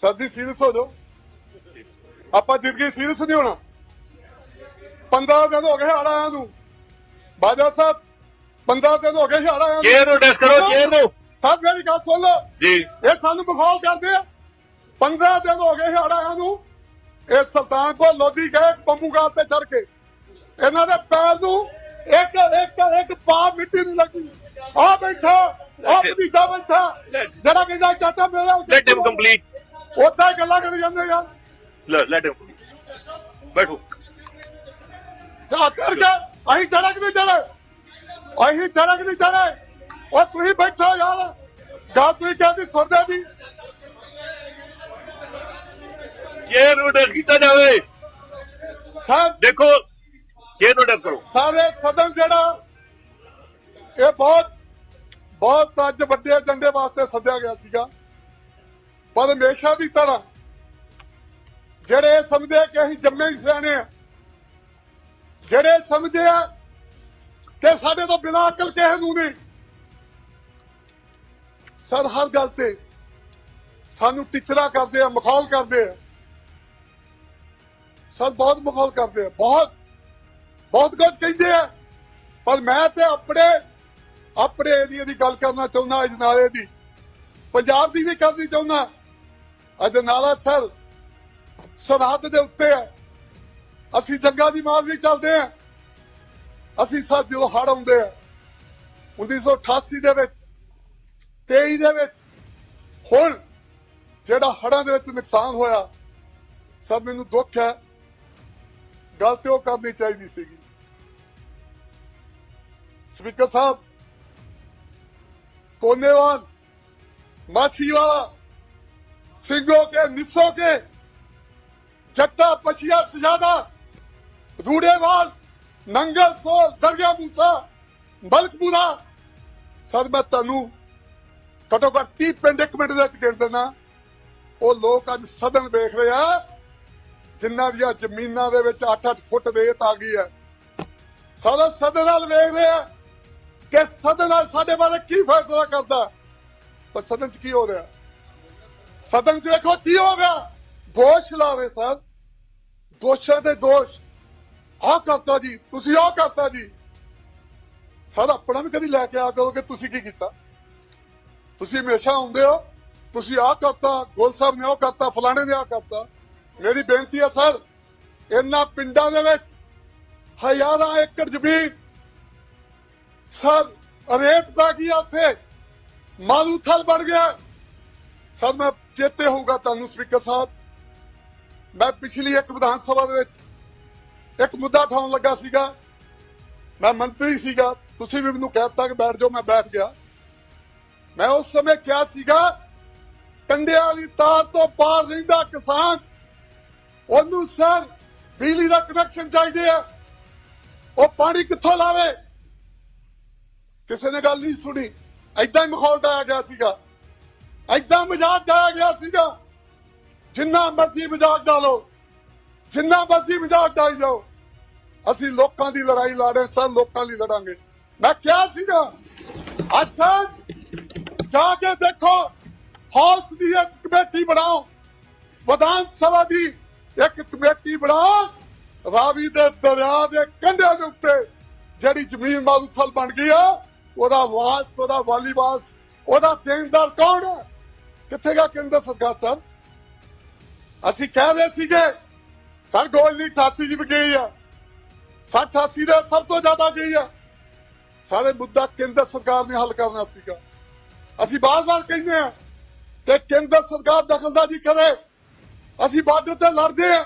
ਸਰਦੀ ਸੀਰੀਅਸ ਹੋ ਜਾਓ। ਆਪਾਂ ਜ਼ਿੰਦਗੀ ਸੀਰੀਅਸ ਨਹੀਂ ਹੋਣਾ। 15 ਦਿਨ ਹੋ ਗਏ ਹੜ ਆਇਆਂ ਨੂੰ। ਬਾਜਾ ਸਾਹਿਬ 15 ਦਿਨ ਹੋ ਗਏ ਹੜ ਆਇਆਂ ਨੂੰ। ਚੇਅਰ ਨੂੰ ਡਿਸ ਕਰੋ ਚੇਅਰ ਨੂੰ। ਸਾਹਿਬ ਮੇਰੀ ਗੱਲ ਸੁਣ ਲਓ। ਜੀ। ਇਹ ਸਾਨੂੰ ਬਖੌਲ ਕਰਦੇ ਆ। 15 ਦਿਨ ਹੋ ਗਏ ਹੜ ਆਇਆਂ ਨੂੰ। ਇਹ ਸੁਲਤਾਨਪੁਰ ਲੋਧੀ ਗਏ ਪੰਮੂਗਾਲ ਤੇ ਚੜ ਕੇ। ਇਹਨਾਂ ਦੇ ਪੈਰ ਨੂੰ ਇੱਕ ਇੱਕ ਇੱਕ ਪਾ ਮਿੱਟੀ ਨਹੀਂ ਲੱਗੀ। ਆ ਬੈਠਾ ਆ ਭਤੀਜਾ ਬੈਠਾ। ਜਿਹੜਾ ਕਹਿੰਦਾ ਚਾਚਾ ਮੇਰਾ ਕੰਪਲੀਟ ਉਦਾਂ ਹੀ ਗੱਲਾਂ ਕਰੀ ਜਾਂਦੇ ਯਾਰ। ਲੈਟ ਹਿਮ ਬੈਠੋ। ਜਾ ਕਰਕੇ ਅਸੀਂ ਚੜਕ ਨਹੀਂ ਚੜੇ ਅਸੀਂ ਚੜਕ ਨਹੀਂ ਚੜੇ ਉਹ ਤੁਸੀਂ ਬੈਠੋ ਯਾਰ। ਗੱਲ ਤੁਸੀਂ ਕਹਿੰਦੀ ਸੁਣਦੇ ਦੀ ਨੂੰ ਡਿਸ ਕੀਤਾ ਜਾਵੇ ਸਰ ਦੇਖੋ ਨੂੰ ਡਿਸ ਕਰੋ। ਸਾਰੇ ਸਦਨ ਜਿਹੜਾ ਇਹ ਬਹੁਤ ਬਹੁਤ ਅੱਜ ਵੱਡੇ ਏਜੰਡੇ ਵਾਸਤੇ ਸੱਦਿਆ ਗਿਆ ਸੀਗਾ। ਪਰ ਹਮੇਸ਼ਾ ਦੀ ਤਰ੍ਹਾਂ। ਜਿਹੜੇ ਇਹ ਸਮਝਦੇ ਆ ਕਿ ਅਸੀਂ ਜੰਮੇ ਹੀ ਸਿਆਣੇ ਆ, ਜਿਹੜੇ ਸਮਝਦੇ ਆ ਕਿ ਸਾਡੇ ਤੋਂ ਬਿਨਾਂ ਅਕਲ ਕਿਸੇ ਨੂੰ ਨਹੀਂ, ਸਰ ਹਰ ਗੱਲ ਤੇ ਸਾਨੂੰ ਟਿਚਰਾ ਕਰਦੇ ਆ, ਮਖੌਲ ਕਰਦੇ ਆ। ਸਰ ਬਹੁਤ ਮਖੌਲ ਕਰਦੇ ਆ, ਬਹੁਤ ਬਹੁਤ ਕੁਝ ਕਹਿੰਦੇ ਆ। ਪਰ ਮੈਂ ਤੇ ਆਪਣੇ ਆਪਣੇ ਏਰੀਆ ਦੀ ਗੱਲ ਕਰਨਾ ਚਾਹੁੰਦਾ ਅਜਨਾਲੇ ਦੀ। ਪੰਜਾਬ ਦੀ ਵੀ ਕਰਨੀ ਚਾਹੁੰਦਾ। ਅਜਨਾਲਾ ਸਰ ਸਰਹੱਦ ਦੇ ਉੱਤੇ ਹੈ। ਅਸੀਂ ਜੰਗਾਂ ਦੀ ਮਾਰ ਵੀ ਚੱਲਦੇ ਆ ਅਸੀਂ ਸਾ ਜਦੋਂ ਹੜ ਆਉਂਦੇ ਆ 1988 ਦੇ ਵਿੱਚ 23 ਦੇ ਵਿੱਚ ਹੁਣ ਜਿਹੜਾ ਹੜਾਂ ਦੇ ਵਿੱਚ ਨੁਕਸਾਨ ਹੋਇਆ, ਸਰ ਮੈਨੂੰ ਦੁੱਖ ਹੈ। ਗੱਲ ਤੇ ਉਹ ਕਰਨੀ ਚਾਹੀਦੀ ਸੀਗੀ। ਸਪੀਕਰ ਸਾਹਿਬ, ਕੋਨੇਵਾਲ, ਮਾਛੀਵਾਲਾ ਸਿੰਘੋ ਕੇ ਨਿਸੋ ਕੇ ਜੱਟਾ ਪਛੀਆ ਸਜਾਦਾ ਰੂੜੇਵਾਲ ਨੰਗਲ ਸੋਲ, ਦਰਿਆ ਮੂਸਾ ਮਲਕਪੁਰਾ ਸਰ, ਮੈਂ ਤੁਹਾਨੂੰ ਘਟੋ ਘੱਟ 30 ਪਿੰਡ, ਇੱਕ ਮਿੰਟ ਦੇ ਵਿੱਚ ਗਿਣ ਦਿੰਦਾ। ਉਹ ਲੋਕ ਅੱਜ ਸਦਨ ਵੇਖ ਰਹੇ ਆ, ਜਿਨ੍ਹਾਂ ਦੀਆਂ ਜ਼ਮੀਨਾਂ ਦੇ ਵਿੱਚ 8-8 ਫੁੱਟ ਰੇਤ ਆ ਗਈ ਹੈ। ਸਾਰਾ ਸਦਨ ਨਾਲ ਵੇਖ ਰਹੇ ਆ ਕਿ ਸਦਨ ਨਾਲ ਸਾਡੇ ਬਾਰੇ ਕੀ ਫੈਸਲਾ ਕਰਦਾ। ਪਰ ਸਦਨ 'ਚ ਕੀ ਹੋ ਰਿਹਾ? ਸਦਨ 'ਚ ਵੇਖੋ ਕੀ ਹੋ ਗਿਆ। ਦੋਸ਼ ਲਾ ਰਹੇ ਸਰ। ਦੋਸ਼ਾਂ ਦੇ ਦੋਸ਼। ਆਹ ਕਰਤਾ ਜੀ, ਤੁਸੀਂ ਆਹ ਕਰਤਾ ਜੀ। ਸਰ, ਆਪਣਾ ਵੀ ਕਦੀ ਲੈ ਕੇ ਆ ਕਰੋ ਕਿ ਤੁਸੀਂ ਕੀ ਕੀਤਾ? ਤੁਸੀਂ ਹਮੇਸ਼ਾ ਆਉਂਦੇ ਹੋ, ਤੁਸੀਂ ਆਹ ਕਰਤਾ, ਗੋਲ ਸਾਹਿਬ ਨੇ ਉਹ ਕਰਤਾ, ਫਲਾਣੇ ਨੇ ਆਹ ਕਰਤਾ। ਮੇਰੀ ਬੇਨਤੀ ਹੈ ਸਰ, ਇਹਨਾਂ ਪਿੰਡਾਂ ਦੇ ਵਿੱਚ ਹਜ਼ਾਰਾਂ ਏਕੜ ਜ਼ਮੀਨ। ਸਰ, ਰੇਤ ਦਾ ਕੀ ਆ ਉੱਥੇ। ਮਾਰੂਥਲ ਬਣ ਗਿਆ। ਸਰ, ਮੈਂ ਚੇਤੇ ਹੋਊਗਾ ਤੁਹਾਨੂੰ ਸਪੀਕਰ ਸਾਹਿਬ। ਮੈਂ ਪਿਛਲੀ ਇੱਕ ਵਿਧਾਨ ਸਭਾ ਦੇ ਵਿੱਚ ਇੱਕ ਮੁੱਦਾ ਉਠਾਉਣ ਲੱਗਾ ਸੀਗਾ। ਮੈਂ ਮੰਤਰੀ ਸੀਗਾ। ਤੁਸੀਂ ਵੀ ਮੈਨੂੰ ਕਹਿਤਾ ਕਿ ਬੈਠ ਜਾਓ, ਮੈਂ ਬੈਠ ਗਿਆ। ਮੈਂ ਉਸ ਸਮੇਂ ਕਿਹਾ ਸੀਗਾ, ਕੰਡਿਆਂ ਵਾਲੀ ਤਾਰ ਤੋਂ ਪਾਰ ਰਹਿੰਦਾ ਕਿਸਾਨ, ਉਹਨੂੰ ਸਰ ਬਿਜਲੀ ਦਾ ਕਨੈਕਸ਼ਨ ਚਾਹੀਦੇ ਆ। ਉਹ ਪਾਣੀ ਕਿੱਥੋਂ ਲਾਵੇ? ਕਿਸੇ ਨੇ ਗੱਲ ਨਹੀਂ ਸੁਣੀ। ਐਦਾਂ ਹੀ ਮਖੌਲ ਡਾਇਆ ਗਿਆ ਸੀਗਾ। ਐਦਾਂ ਮਜ਼ਾਕ ਡਾਇਆ ਗਿਆ ਸੀਗਾ। ਜਿੰਨਾ ਮਰਜ਼ੀ ਮਜ਼ਾਕ ਡਾਲੋ ਜਿੰਨਾ ਮਰਜ਼ੀ ਮਜ਼ਾਕ ਡਾਈ ਜਾਓ ਅਸੀਂ ਲੋਕਾਂ ਦੀ ਲੜਾਈ ਲੜੇ ਸਰ ਲੋਕਾਂ ਲਈ ਲੜਾਂਗੇ। ਮੈਂ ਕਿਹਾ ਸੀਗਾ ਅੱਜ ਸਰ ਜਾ ਕੇ ਦੇਖੋ, ਹਾਊਸ ਦੀ ਇੱਕ ਕਮੇਟੀ ਬਣਾਓ। ਵਿਧਾਨ ਸਭਾ ਦੀ ਇੱਕ ਕਮੇਟੀ ਬਣਾਓ, ਰਾਵੀ ਦੇ ਦਰਿਆ ਦੇ ਕੰਢਿਆਂ ਦੇ ਉੱਤੇ। ਜਿਹੜੀ ਜ਼ਮੀਨ ਮਾਰੂਥਲ ਬਣ ਗਈ ਆ, ਉਹਦਾ ਵਾਸ, ਉਹਦਾ ਵਾਲੀਵਾਸ ਉਹਦਾ ਦੇਣਦਾਰ ਕੌਣ ਹੈ ਕਿੱਥੇ ਗਿਆ ਕੇਂਦਰ ਸਰਕਾਰ ਸਰ ਅਸੀਂ ਕਹਿ ਰਹੇ ਸੀਗੇ ਸਰ ਗੋਲ ਨਹੀਂ 88 ਜੀ ਗਈ ਆ। 60 88 ਦੇ ਸਭ ਤੋਂ ਜ਼ਿਆਦਾ ਗਈ ਆ। ਸਾਰੇ ਮੁੱਦਾ ਕੇਂਦਰ ਸਰਕਾਰ ਨੇ ਹੱਲ ਕਰਨਾ ਸੀਗਾ। ਅਸੀਂ ਬਾਰ-ਬਾਰ ਕਹਿੰਦੇ ਆ ਕਿ ਕੇਂਦਰ ਸਰਕਾਰ ਦਖਲਅੰਦਾਜ਼ੀ ਕਰੇ। ਅਸੀਂ ਬਾਰਡਰ ਤੇ ਲੜਦੇ ਆ।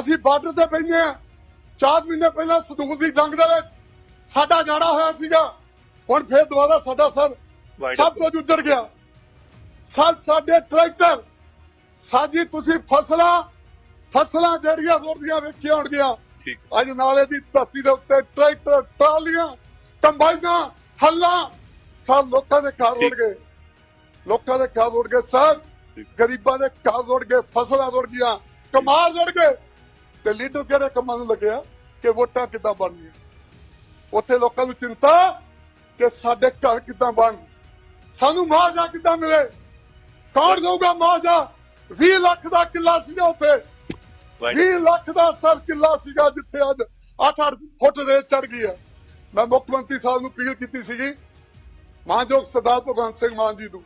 ਅਸੀਂ ਬਾਰਡਰ ਤੇ ਬੈਠੇ ਆ। ਚਾਰ ਮਹੀਨੇ ਪਹਿਲਾਂ ਸਦੂਰ ਦੀ ਜੰਗ ਦੇ ਵਿੱਚ ਸਾਡਾ ਜਾਣਾ ਹੋਇਆ ਸੀਗਾ। ਹੁਣ ਫੇਰ ਦੁਬਾਰਾ ਸਾਡਾ ਸਰ ਸਭ ਕੁਝ ਉੱਜੜ ਗਿਆ। ਸਾਡੇ ਟਰੈਕਟਰ ਸਾਜੀ ਤੁਸੀਂ ਫਸਲਾਂ ਫਸਲਾਂ ਜਿਹੜੀਆਂ ਰੋੜੀਆਂ ਵੇਖੀਆਂ ਹੋਣਗੀਆਂ। ਅੱਜ ਨਾਲੇ ਦੀ ਧਰਤੀ ਦੇ ਉੱਤੇ ਟਰੈਕਟਰ ਟਰਾਲੀਆਂ ਕੰਬਾਈਨਾਂ ਹੱਲਾਂ ਸਭ ਲੋਕਾਂ ਦੇ ਘਰ ਰੁੜ ਗਏ ਲੋਕਾਂ ਦੇ ਘਰ ਰੁੜ ਗਏ ਸਭ ਗਰੀਬਾਂ ਦੇ ਘਰ ਰੁੜ ਗਏ ਫਸਲਾਂ ਰੁੜ ਗਈਆਂ ਕਮਾਲ ਰੁੜ ਗਏ ਤੇ ਲੀਡਰ ਕਿਹੜੇ ਕੰਮਾਂ ਨੂੰ ਲੱਗਿਆ? ਕਿ ਵੋਟਾਂ ਕਿੱਦਾਂ ਬਣਨੀਆਂ? ਉੱਥੇ ਲੋਕਾਂ ਨੂੰ ਚਿੰਤਾ ਕਿ ਸਾਡੇ ਘਰ ਕਿੱਦਾਂ ਬਣ ਸਾਨੂੰ ਮੁਆਵਜ਼ਾ ਕਿੱਦਾਂ ਮਿਲੇ? ਕੌਣ ਦਊਗਾ ਮੁਆਵਜ਼ਾ? 20 ਲੱਖ ਦਾ ਕਿੱਲਾ ਸੀਗਾ ਉੱਥੇ। ਵਾਹਿਗੁਰੂ। 20 ਲੱਖ ਦਾ ਸਰ ਕਿੱਲਾ ਸੀਗਾ ਜਿੱਥੇ ਅੱਜ 8-8 ਫੁੱਟ ਰੇਤ ਚੜ ਗਈ ਆ ਮੈਂ ਮੁੱਖ ਮੰਤਰੀ ਸਾਹਿਬ ਨੂੰ ਅਪੀਲ ਕੀਤੀ ਸੀਗੀ ਮਾਨਯੋਗ ਸਰਦਾਰ ਭਗਵੰਤ ਸਿੰਘ ਮਾਨ ਜੀ ਨੂੰ।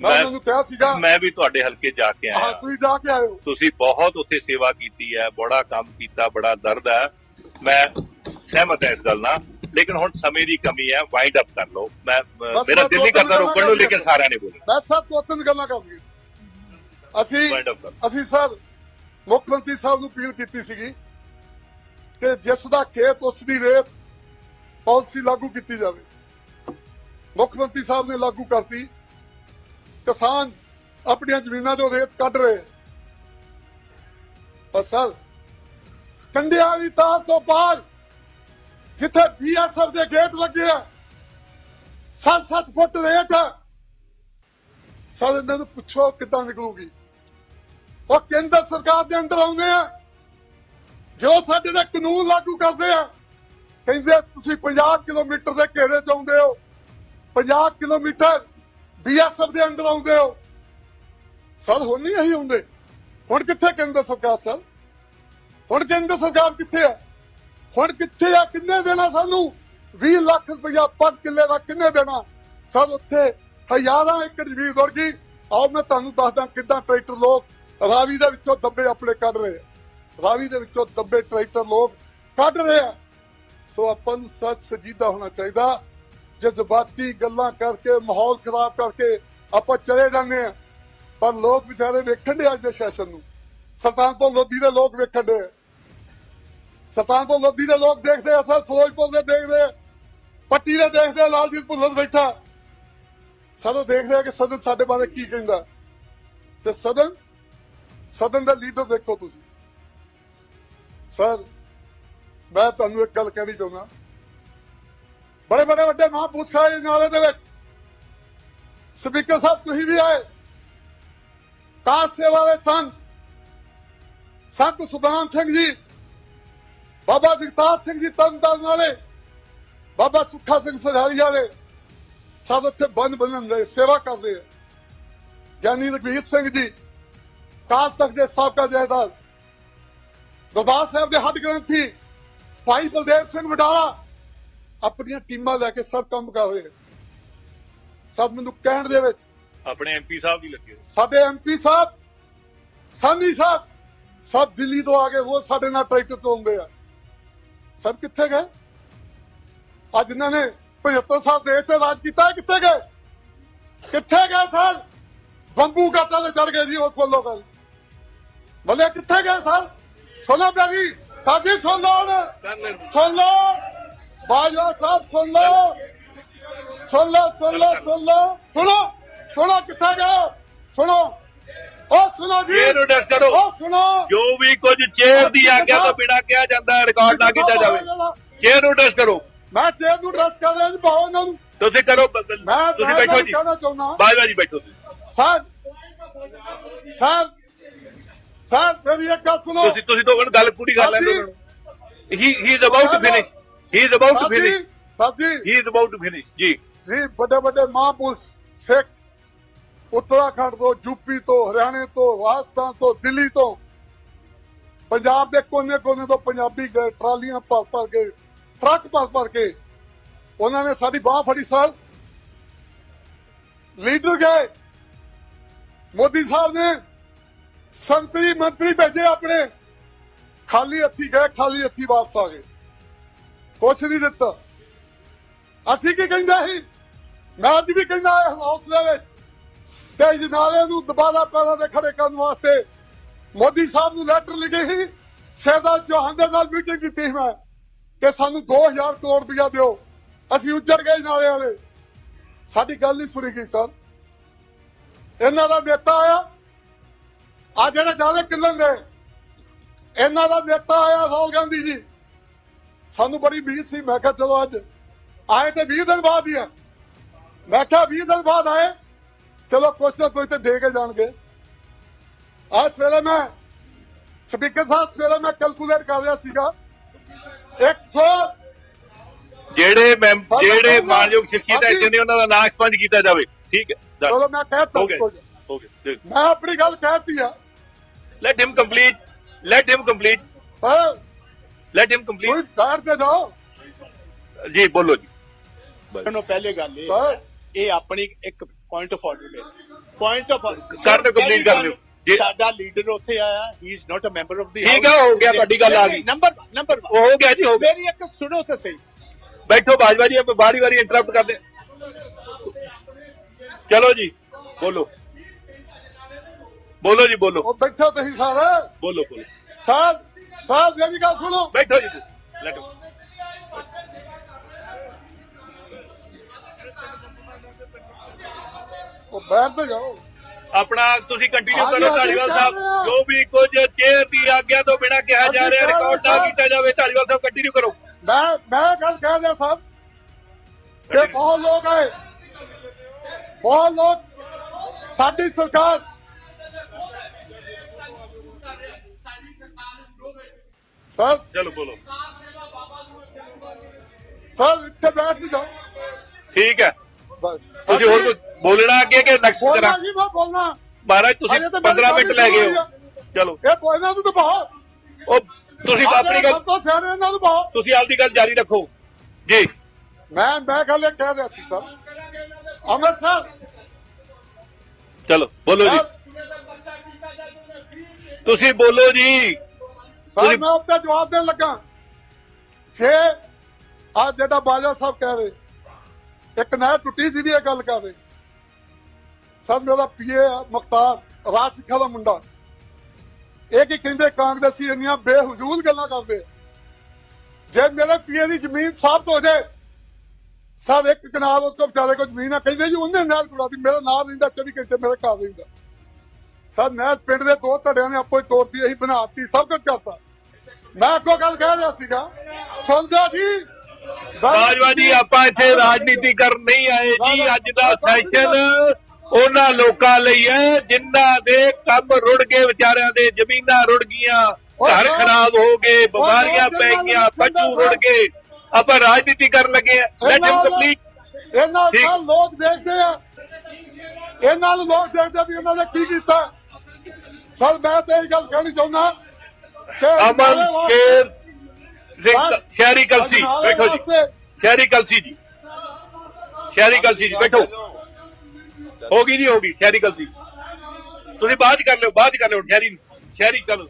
ਮੈਂ ਮੈਂ- ਉਹਨਾਂ ਨੂੰ ਕਿਹਾ ਸੀਗਾ ਮੈਂ ਵੀ ਤੁਹਾਡੇ ਹਲਕੇ ਜਾ ਕੇ ਹਾਂ ਆਇਆ ਤੁਸੀਂ ਜਾ ਕੇ ਆਇਓ। ਤੁਸੀਂ ਬਹੁਤ ਉੱਥੇ ਸੇਵਾ ਕੀਤੀ ਹੈ ਬੜਾ ਕੰਮ ਕੀਤਾ ਬੜਾ ਦਰਦ ਹੈ। ਮੈਂ ਸਹਿਮਤ ਹਾਂ ਇਸ ਗੱਲ ਨਾਲ। ਲੇਕਿਨ ਹੁਣ ਸਮੇਂ ਦੀ ਕਮੀ ਹੈ ਵਾਈਂਡ ਅਪ ਕਰ ਲਓ। ਮੈਂ ਬਸ ਮੇਰਾ ਦਿਲ ਨਹੀਂ ਦੋ ਕਰਦਾ ਰੋਕਣ ਨੂੰ ਲੇਕਿਨ ਕਰ- ਸਾਰਿਆਂ ਨੇ ਬੋਲੇ ਮੈਂ ਸਭ ਤੋਂ ਤਿੰਨ ਗੱਲਾਂ ਕਰਾਂਗੀ ਅਸੀਂ ਕਰ ਅਸੀਂ ਸਰ ਮੁੱਖ ਮੰਤਰੀ ਸਾਹਿਬ ਨੂੰ ਅਪੀਲ ਕੀਤੀ ਸੀਗੀ ਕਿ ਜਿਸ ਦਾ ਖੇਤ ਉਸ ਦੀ ਰੇਤ ਪਾਲਿਸੀ ਲਾਗੂ ਕੀਤੀ ਜਾਵੇ। ਮੁੱਖ ਮੰਤਰੀ ਸਾਹਿਬ ਨੇ ਲਾਗੂ ਕਰਤੀ ਕਿਸਾਨ ਆਪਣੀਆਂ ਜ਼ਮੀਨਾਂ ਤੋਂ ਰੇਤ ਕੱਢ ਰਹੇ ਪਰ ਸਰ ਕੰਡਿਆਂ ਦੀ ਤਾਰ ਤੋਂ ਬਾਅਦ ਜਿੱਥੇ ਬੀਐਸਐਫ ਦੇ ਗੇਟ ਲੱਗੇ ਆ 7-7 ਫੁੱਟ ਰੇਟ ਆ। ਸਰ, ਇਹਨਾਂ ਨੂੰ ਪੁੱਛੋ ਕਿੱਦਾਂ ਨਿਕਲੂਗੀ। ਉਹ ਕੇਂਦਰ ਸਰਕਾਰ ਦੇ ਅੰਦਰ ਆਉਂਦੇ ਆ, ਜੋ ਸਾਡੇ ਦੇ ਕਾਨੂੰਨ ਲਾਗੂ ਕਰਦੇ ਆ, ਕਹਿੰਦੇ ਤੁਸੀਂ 50 ਕਿਲੋਮੀਟਰ ਦੇ ਘੇਰੇ ਚ ਆਉਂਦੇ ਹੋ। 50 ਕਿਲੋਮੀਟਰ ਬੀਐਸਐਫ ਦੇ ਅੰਦਰ ਆਉਂਦੇ ਹੋ। ਸਰ, ਹੁਣ ਨਹੀਂ ਅਸੀਂ ਆਉਂਦੇ। ਹੁਣ ਕਿੱਥੇ ਕੇਂਦਰ ਸਰਕਾਰ, ਸਰ? ਹੁਣ ਕੇਂਦਰ ਸਰਕਾਰ ਕਿੱਥੇ ਆ? ਹੁਣ ਕਿੱਥੇ ਆ? ਕਿੰਨੇ ਦੇਣਾ ਸਾਨੂੰ? 20 ਲੱਖ ਰੁਪਇਆ ਪਰ ਕਿੱਲੇ ਦਾ ਕਿੰਨੇ ਦੇਣਾ? ਸਰ ਉੱਥੇ ਹਜ਼ਾਰਾਂ ਏਕੜ ਜ਼ਮੀਨ ਉੜ ਗਈ। ਆਓ, ਮੈਂ ਤੁਹਾਨੂੰ ਦੱਸਦਾ ਕਿੱਦਾਂ ਟਰੈਕਟਰ ਲੋਕ ਰਾਵੀ ਦੇ ਵਿੱਚੋਂ ਦੱਬੇ ਆਪਣੇ ਕੱਢ ਰਹੇ ਰਾਵੀ ਦੇ ਵਿੱਚੋਂ ਦੱਬੇ ਟਰੈਕਟਰ ਲੋਕ ਕੱਢ ਰਹੇ ਆ। ਸੋ ਆਪਾਂ ਨੂੰ ਸੱਚ ਸਜੀਦਾ ਹੋਣਾ ਚਾਹੀਦਾ। ਜਜ਼ਬਾਤੀ ਗੱਲਾਂ ਕਰਕੇ, ਮਾਹੌਲ ਖਰਾਬ ਕਰਕੇ ਆਪਾਂ ਚਲੇ ਜਾਂਦੇ ਆ। ਪਰ ਲੋਕ ਵਿਚਾਰੇ ਵੇਖਣ ਦੇ ਅੱਜ ਦੇ ਸੈਸ਼ਨ ਨੂੰ। ਸੁਲਤਾਨਪੁਰ ਲੋਧੀ ਦੇ ਲੋਕ ਵੇਖਣ ਦੇ ਸੁਲਤਾਨਪੁਰ ਲੋਧੀ ਦੇ ਲੋਕ ਦੇਖਦੇ ਆ, ਸਰ, ਫਿਰੋਜ਼ਪੁਰ ਦੇ ਦੇਖਦੇ ਆ, ਪੱਟੀ ਦੇ ਦੇਖਦੇ ਆ, ਲਾਲਜੀਤ ਭੁੱਲਰ ਬੈਠਾ। ਸਦੋਂ ਦੇਖਦੇ ਆ ਕਿ ਸਦਨ ਸਾਡੇ ਬਾਰੇ ਕੀ ਕਹਿੰਦਾ। ਤੇ ਸਦਨ ਸਦਨ ਦਾ ਲੀਡਰ ਦੇਖੋ ਤੁਸੀਂ। ਸਰ, ਮੈਂ ਤੁਹਾਨੂੰ ਇੱਕ ਗੱਲ ਕਹਿਣੀ ਚਾਹੁੰਦਾ। ਬੜੇ ਬੜੇ ਵੱਡੇ ਮਹਾਂਪੁਰਸ਼ ਆਏ ਨਾਲੇ ਦੇ ਵਿੱਚ। ਸਪੀਕਰ ਸਾਹਿਬ, ਤੁਸੀਂ ਵੀ ਆਏ। ਕਾਸ ਸੇਵਾ ਵਾਲੇ ਸੰਤ ਸੰਤ ਸੁਦਾਮ ਸਿੰਘ ਜੀ ਬਾਬਾ ਜਗਤਾਰ ਸਿੰਘ ਜੀ ਤਰਨਤਾਰਨ ਵਾਲੇ ਬਾਬਾ ਸੁੱਖਾ ਸਿੰਘ ਸਰਹਾਲੀ ਵਾਲੇ ਸਭ ਉੱਥੇ ਬੰਨ ਬੰਨਣ ਦੇ ਸੇਵਾ ਕਰਦੇ ਆ ਗਿਆਨੀ ਰਘਵੀਰ ਸਿੰਘ ਜੀ ਕਾਲ ਤੱਕ ਦੇ ਸਾਬਕਾ ਜਹੇਦਾਰ ਦਰਬਾਰ ਸਾਹਿਬ ਦੇ ਹੱਡ ਗ੍ਰੰਥੀ ਭਾਈ ਬਲਦੇਵ ਸਿੰਘ ਵਡਾਲਾ ਆਪਣੀਆਂ ਟੀਮਾਂ ਲੈ ਕੇ ਸਭ ਕੰਮ ਕਰ ਰਹੇ। ਸਭ ਮੈਨੂੰ ਕਹਿਣ ਦੇ ਵਿੱਚ ਆਪਣੇ ਐਮਪੀ ਸਾਹਿਬ ਵੀ ਲੱਗੇ। ਸਾਡੇ ਐਮਪੀ ਸਾਹਿਬ ਸਾਨੀ ਸਾਹਿਬ ਸਭ ਦਿੱਲੀ ਤੋਂ ਆ ਕੇ ਉਹ ਸਾਡੇ ਨਾਲ ਟਰੈਕਟਰ ਤੋਂ ਆਉਂਦੇ ਆ ਸਭ ਕਿੱਥੇ ਗਏ? ਅੱਜ ਇਹਨਾਂ ਨੇ 75 ਸਾਲ ਦੇਸ਼ ਤੇ ਰਾਜ ਕੀਤਾ ਕਿੱਥੇ ਗਏ? ਕਿੱਥੇ ਗਏ ਸਰ ਬੰਬੂ ਘਾਟਾ ਤੇ ਚੜ ਗਏ ਜੀ ਉਸ ਵੱਲੋਂ ਗੱਲ। ਬੱਲੇ ਕਿੱਥੇ ਗਏ ਸਰ ਸੁਣੋ ਪਿਆਰੀ ਸਾਡੀ ਸੁਣ ਲਓ ਸੁਣ ਲਓ। ਬਾਜਵਾ ਸਾਹਿਬ, ਸੁਣ ਲਓ। ਸੁਣ ਲਓ ਸੁਣ ਲਓ ਸੁਣ ਲਓ। ਸੁਣੋ ਸੁਣੋ ਕਿੱਥੇ ਗਏ? ਸੁਣੋ। ਉਹ ਸੁਣੋ ਜੀ। ਇਹ ਨੋਟਿਸ ਕਰੋ। ਉਹ ਸੁਣੋ। ਜੋ ਵੀ ਕੁਝ ਚੇਅਰ ਦੀ ਆਗਿਆ ਤੋਂ ਬਿਨਾ ਕਿਹਾ ਜਾਂਦਾ ਹੈ ਰਿਕਾਰਡ ਨਾ ਕੀਤਾ ਜਾਵੇ। ਚੇਅਰ ਨੋਟਿਸ ਕਰੋ। ਮੈਂ ਚੇਅਰ ਨੂੰ ਡਰਸ ਕਰ ਰਿਹਾ ਜੀ ਬਹੁਤ ਉਹਨਾਂ ਨੂੰ। ਤੁਸੀਂ ਕਰੋ ਤੁਸੀਂ ਬੈਠੋ ਜੀ। ਬਾਜਵਾ ਜੀ ਬੈਠੋ ਤੁਸੀਂ। ਸਰ ਸਰ ਸਰ ਮੇਰੀ ਇੱਕ ਗੱਲ ਸੁਣੋ। ਤੁਸੀਂ ਤੁਸੀਂ ਤੋਂ ਗੱਲ ਪੂਰੀ ਕਰ ਲੈਂਦੇ ਹੋ he he is about to finish he is about to finish ਸਾਥੀ। He is about to finish ਜੀ। ਜੀ ਵੱਡੇ ਵੱਡੇ ਮਹਾਂਪੁਰਸ਼ ਸਿੱਖ ਉੱਤਰਾਖੰਡ ਤੋਂ ਯੂਪੀ ਤੋਂ ਹਰਿਆਣੇ ਤੋਂ ਰਾਜਸਥਾਨ ਤੋਂ ਦਿੱਲੀ ਤੋਂ ਪੰਜਾਬ ਦੇ ਕੋਨੇ-ਕੋਨੇ ਤੋਂ ਪੰਜਾਬੀ ਗਏ ਟਰਾਲੀਆਂ ਭਰ ਭਰ ਕੇ ਟਰੱਕ ਭਰ ਭਰ ਕੇ ਉਹਨਾਂ ਨੇ ਸਾਡੀ ਬਾਹ ਫੜੀ ਸਰ ਲੀਡਰ ਗਏ ਮੋਦੀ ਸਾਹਿਬ ਨੇ ਸੰਤਰੀ ਮੰਤਰੀ ਭੇਜੇ ਆਪਣੇ ਖਾਲੀ ਹੱਥੀ ਗਏ ਖਾਲੀ ਹੱਥੀ ਵਾਪਸ ਆ ਗਏ ਕੁਛ ਨਹੀਂ ਦਿੱਤਾ ਅਸੀਂ ਕੀ ਕਹਿੰਦੇ ਸੀ ਮੈਂ ਅੱਜ ਵੀ ਕਹਿੰਦਾ ਇਸ ਹੌਸਲੇ ਵਿੱਚ ਤੇ ਜਨਾਲੇ ਨੂੰ ਦੁਬਾਰਾ ਪੈਰਾਂ ਤੇ ਖੜੇ ਕਰਨ ਵਾਸਤੇ ਮੋਦੀ ਸਾਹਿਬ ਨੂੰ ਲੈਟਰ ਲਿਖੇ ਸੀ। ਸ਼ਹਿਜ਼ਾਦ ਚੌਹਾਨ ਦੇ ਨਾਲ ਮੀਟਿੰਗ ਕੀਤੀ ਸੀ ਮੈਂ। ਕਿ ਸਾਨੂੰ 2000 ਕਰੋੜ ਰੁਪਇਆ ਦਿਓ। ਅਸੀਂ ਉੱਜੜ ਗਏ ਨਾਲੇ ਵਾਲੇ। ਸਾਡੀ ਗੱਲ ਨਹੀਂ ਸੁਣੀ ਗਈ, ਸਰ। ਇਹਨਾਂ ਦਾ ਨੇਤਾ ਆਇਆ। ਆ ਜਿਹੜੇ ਜ਼ਿਆਦਾ ਕਿੰਨਨ ਦੇ ਇਹਨਾਂ ਦਾ ਨੇਤਾ ਆਇਆ ਰਾਹੁਲ ਗਾਂਧੀ ਜੀ। ਸਾਨੂੰ ਬੜੀ ਉਮੀਦ ਸੀ। ਮੈਂ ਕਿਹਾ, ਚਲੋ ਅੱਜ। ਆਏ ਤੇ 20 ਦਿਨ ਬਾਅਦ ਹੀ ਆ। ਮੈਂ ਕਿਹਾ 20 ਦਿਨ ਬਾਅਦ ਆਏ। ਚਲੋ ਕੁਛ ਨਾ ਕੁਛ ਤੇ ਦੇ ਕੇ ਜਾਣਗੇ। ਅੱਜ ਵੇਲੇ ਮੈਂ ਸਪੀਕਰ ਸਾਹਿਬ ਸਵੇਰੇ ਮੈਂ ਕੈਲਕੂਲੇਟ ਕਰ ਰਿਹਾ ਸੀਗਾ। 100 ਜਿਹੜੇ ਸਾਡਾ ਜਿਹੜੇ ਆ। ਮਾਨਯੋਗ ਸਾਡੀ- ਐਕਸ਼ਨ ਨੇ ਉਹਨਾਂ ਦਾ ਨਾਂ ਐਕਸਪੰਜ ਕੀਤਾ ਜਾਵੇ। ਠੀਕ ਹੈ. ਚਲੋ ਮੈਂ ਕਹਿ ਤਾ ਹੋ ਗਿਆ ਕੁਝ ਹੋ ਗਿਆ ਮੈਂ ਆਪਣੀ ਗੱਲ ਕਹਿਤੀ ਆ। Let him complete let him complete let him ਕੋਈ ਕੰਪਲੀਟ ਬੈਠ ਤੇ ਜਾਓ। ਜੀ ਬੋਲੋ ਜੀ। ਨੂੰ ਪਹਿਲੇ ਗੱਲ ਇਹ ਸਰ ਇਹ ਆਪਣੀ ਇੱਕ ਪੁਆਇੰਟ ਆਫ ਆਰਡਰ ਹੈ ਪੁਆਇੰਟ ਆਫ ਕਰ ਦਿਓ, complete ਕਰ ਦਿਓ। ਜੀ। ਸਾਡਾ ਲੀਡਰ ਉੱਥੇ ਆਇਆ he is not a member of the ਠੀਕ ਹੈ, ਹੋ ਗਿਆ, ਤੁਹਾਡੀ ਗੱਲ ਆ ਗਈ। ਨੰਬਰ ਨੰਬਰ ਉਹ ਹੋ ਗਿਆ ਜੀ ਹੋ ਗਿਆ ਮੇਰੀ ਇੱਕ ਸੁਣੋ ਤਾਂ ਸਹੀ ਬੈਠੋ ਬਾਜਵਾ ਜੀ ਆਪਾਂ ਵਾਰੀ ਵਾਰੀ ਇੰਟਰਰਪਟ ਕਰਦੇ ਚਲੋ ਜੀ ਬੋਲੋ ਬੋਲੋ ਜੀ ਬੋਲੋ ਉਹ ਬੈਠੋ ਤੁਸੀਂ ਸਾਰੇ ਬੋਲੋ ਬੋਲੋ ਸਰ ਸਰ ਮੇਰੀ ਗੱਲ ਸੁਣੋ ਬੈਠੋ ਜੀ ਲੈਟ ਉਹ ਬੈਠ ਤੇ ਜਾਓ। ਆਪਣਾ ਤੁਸੀਂ ਕੰਟੀਨਿਊ ਹਾਂਜੀ, ਕਰੋ ਹਾਂਜੀ, ਢਾਲੀਵਾਲ ਕਰ ਸਾਹਿਬ। ਰਹੇ ਹਾਂ। ਜੋ ਵੀ ਕੁਝ ਚੇਅਰ ਦੀ ਆਗਿਆ ਤੋਂ ਬਿਨਾ ਕਿਹਾ ਜਾ ਅਸੀਂ ਰਿਹਾ ਕਰ ਰਹੇ ਰਿਕਾਰਡ ਨਾ ਹਾਂ। ਕੀਤਾ ਜਾਵੇ ਢਾਲੀਵਾਲ ਸਾਹਿਬ ਕੰਟੀਨਿਊ ਕਰੋ। ਮੈਂ ਮੈਂ ਗੱਲ ਕਹਿ ਦਿਆ ਸਾਹਿਬ ਕਿ ਬਹੁਤ ਲੋਕ ਆਏ। ਬਹੁਤ ਲੋਕ ਸਾਡੀ ਸਰਕਾਰ ਸਰ ਚਲੋ ਬੋਲੋ। ਸਰ ਇੱਥੇ ਬੈਠ ਨਹੀਂ ਜਾਓ। ਠੀਕ ਹੈ। ਬਸ। ਤੁਸੀਂ ਹੋਰ ਕੁਝ ਬੋਲਣਾ ਅੱਗੇ ਕਿ ਨੈਕਸਟ ਬੋਲਣਾ ਕਰਾਂ ਜੀ ਮੈਂ ਬੋਲਣਾ। ਮਹਾਰਾਜ ਤੁਸੀਂ ਅਜੇ ਤਾਂ ਮੇਰੀ 15 ਮਿੰਟ ਲੈ ਗਏ ਹੋ। ਚਲੋ। ਇਹ ਬੋਲਣਾ ਤੂੰ ਤਾਂ ਬਹੁਤ ਉਹ ਤੁਸੀਂ ਆਪਣੀ ਗੱਲ ਸਭ ਤੋਂ ਸਿਆਣੇ ਇਹਨਾਂ ਨੂੰ ਤੁਸੀਂ ਆਪਦੀ ਗੱਲ ਜਾਰੀ ਰੱਖੋ। ਜੀ। ਮੈਂ ਮੈਂ ਗੱਲ ਇਹ ਕਹਿ ਰਿਹਾ ਸੀ ਸਰ। ਅੰਮ੍ਰਿਤਸਰ ਚਲੋ ਬੋਲੋ ਜੀ। ਤੁਸੀਂ ਬੋਲੋ ਜੀ। ਸਰ ਮੈਂ ਉੱਤੇ ਜਵਾਬ ਦੇਣ ਲੱਗਾ। ਛੇ ਆ ਜਿਹੜਾ ਬਾਜਾ ਸਾਹਿਬ ਕਹਿ ਰਹੇ ਇੱਕ ਨਹਿਰ ਟੁੱਟੀ ਸੀ ਦੀ ਇਹ ਗੱਲ ਕਰਦੇ ਸਰ ਮੇਰਾ ਪੀਏ ਮੁਖਤਾਰ ਰਾਜ ਸਿੱਖਾ ਦਾ ਮੁੰਡਾ। ਇਹ ਕੀ ਕਹਿੰਦੇ ਕਾਂਗਰਸੀ ਇੰਨੀਆਂ ਬੇਹਜੂਲ ਗੱਲਾਂ ਕਰਦੇ। ਜੇ ਮੇਰੇ ਪੀਏ ਦੀ ਜ਼ਮੀਨ ਸਾਫ਼ ਹੋ ਜਾਏ ਸਰ ਇੱਕ ਕਨਾਲ ਉਸ ਤੋਂ ਵਿਚਾਰੇ ਕੋਈ ਜ਼ਮੀਨ ਆ ਕਹਿੰਦੇ ਜੀ ਉਹਨੇ ਨਹਿਰ ਕੁੜਾਤੀ ਮੇਰਾ ਨਾਮ ਰਹਿੰਦਾ 24 ਘੰਟੇ ਮੇਰੇ ਘਰ ਰਹਿੰਦਾ ਸਰ ਨਹਿਰ ਪਿੰਡ ਦੇ ਦੋ ਧੜਿਆਂ ਨੇ ਆਪੋ ਹੀ ਤੋੜਤੀ ਅਸੀਂ ਬਣਾਤੀ ਸਭ ਕੁਝ ਕਰਤਾ। ਮੈਂ ਅੱਗੋਂ ਗੱਲ ਕਹਿ ਰਿਹਾ ਸੀਗਾ ਸੁਣਦਾ ਜੀ? ਬਾਜਵਾ ਜੀ ਆਪਾਂ ਇੱਥੇ ਰਾਜਨੀਤੀ ਕਰਨ ਨਹੀਂ ਆਏ ਜੀ ਅੱਜ ਦਾ ਸੈਸ਼ਨ ਉਹਨਾਂ ਲੋਕਾਂ ਲਈ ਹੈ ਜਿਨ੍ਹਾਂ ਦੇ ਕੰਮ ਰੁੜ ਗਏ ਵਿਚਾਰਿਆਂ ਦੇ ਜ਼ਮੀਨਾਂ ਰੁੜ ਗਈਆਂ ਘਰ ਖਰਾਬ ਹੋ ਗਏ ਬਿਮਾਰੀਆਂ ਪੈ ਗਈਆਂ ਪਸ਼ੂ ਰੁੜ ਗਏ। ਆਪਾਂ ਰਾਜਨੀਤੀ ਕਰਨ ਲੱਗੇ ਆ। ਲੈਟ ਹਿਮ ਕੰਪਲੀਟ ਇਹਨਾਂ। ਨਾਲ ਲੋਕ ਦੇਖਦੇ ਆ। ਇਹਨਾਂ ਨੂੰ ਲੋਕ ਦੇਖਦੇ ਵੀ ਇਹਨਾਂ ਨੇ ਕੀ ਕੀਤਾ। ਸਰ ਮੈਂ ਤੇ ਇਹ ਗੱਲ ਕਹਿਣੀ ਚਾਹੁੰਦਾ ਅਮਨ ਸ਼ੇਰ ਸ਼ਹਿਰੀ ਕਲਸੀ ਬੈਠੋ ਜੀ। ਸ਼ਹਿਰੀ ਕਲਸੀ ਜੀ। ਸ਼ਹਿਰੀ ਕਲਸੀ ਜੀ ਬੈਠੋ। ਹੋ ਗਈ ਜੀ, ਹੋ ਗਈ, ਸ਼ਹਿਰੀ ਗਲਤੀ ਤੁਸੀਂ ਬਾਅਦ ਚ ਕਰ ਲਿਓ, ਬਾਅਦ ਚ ਕਰ ਲਿਓ, ਸ਼ਹਿਰੀ ਸ਼ਹਿਰੀ ਕਲ